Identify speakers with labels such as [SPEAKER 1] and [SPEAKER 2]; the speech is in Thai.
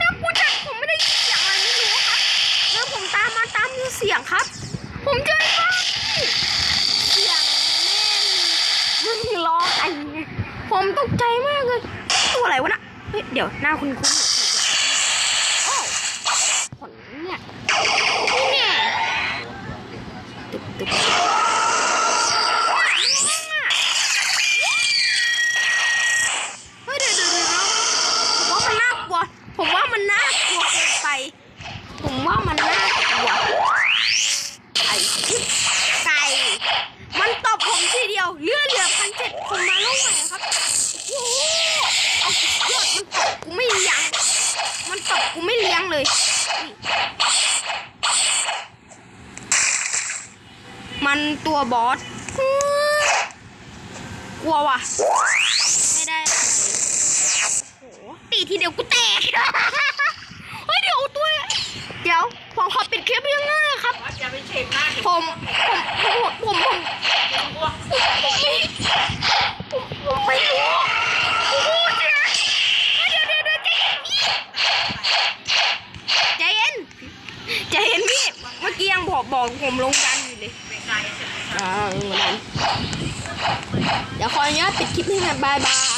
[SPEAKER 1] น้ากลัวจัดผมไม่ได้ยินเสียงอะไรไม่รู้ครับแล้วผมตามมาตามเสียงครับ ผมเจอไอ้บ้าเสียงแม่งมันร้องไอ้ไงผมตกใจมากเลย ตัวอะไรวะน่ะเฮ้ยเดี๋ยวหน้าคุณคุณโอ้ขนเนี่ยนี่เนี่ยตึบตึบเฮ้ยเดี๋ยวเดี๋ยวเดี๋ยวผมว่ามันน่ากลัว ผมว่ามันน่ากลัวเกิน ไป ผมว่ามันน่ากลัวไอ้ไก่มันตบผมทีเดียวเลือดเหลือพันเจ็ดผมมาลูกใหม่ครับโอ้โหเอาสุดยอดมันตบกูไม่เลี้ยง มันตบกูไม่เลี้ยงเลย มันตัวบอสกลัวว่ะ ไม่ได้โอ้โหตีทีเดียวกูแตก ผมผมผมผมผมไม่รู้ใจเย็นใจเย็นพี่เมื่อกี้ยังบอกบอกผมลงดันอยู่เลย
[SPEAKER 2] ไม่ไกลเสร็จ
[SPEAKER 1] อ่าเออนั้นเดี๋ยวขออนุญาตปิดคลิปให้นะบายบาย